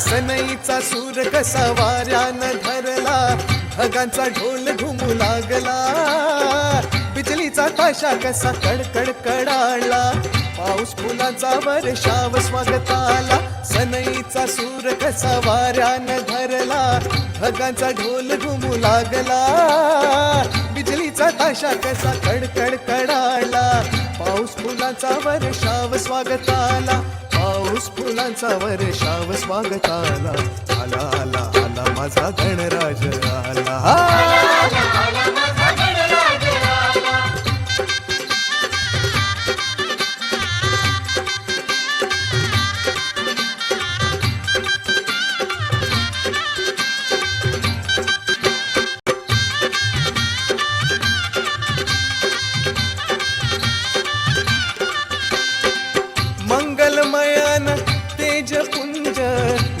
सनईचा सूर कसा वाऱ्यानं धरला ढगांचा ढोल घुमू लागला बिजलीचा ताशा कसा कडकड कडाळला पाऊस फुलाचा वर्षाव स्वागताला सनईचा सूर कसा वाऱ्यानं धरला ढगांचा ढोल घुमू लागला बिजलीचा ताशा कसा कडकड कडाळला पाऊस फुलाचा वर्षाव स्वागताला पाऊस फुलांचा वर्षाव स्वागताला. आला आला आला माझा गणराज.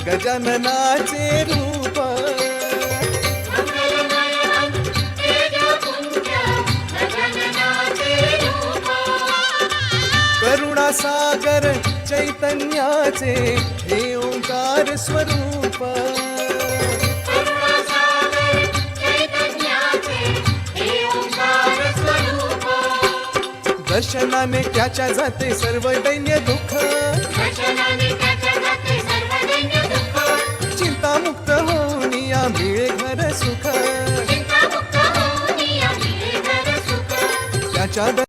गजाननाचे रूप. करुणासागर चैतन्याचे हे ओंकार स्वरूप. दर्शनाने त्याच्या जाते सर्व दैन्य दुःख. मिळे घर सुख. त्याच्या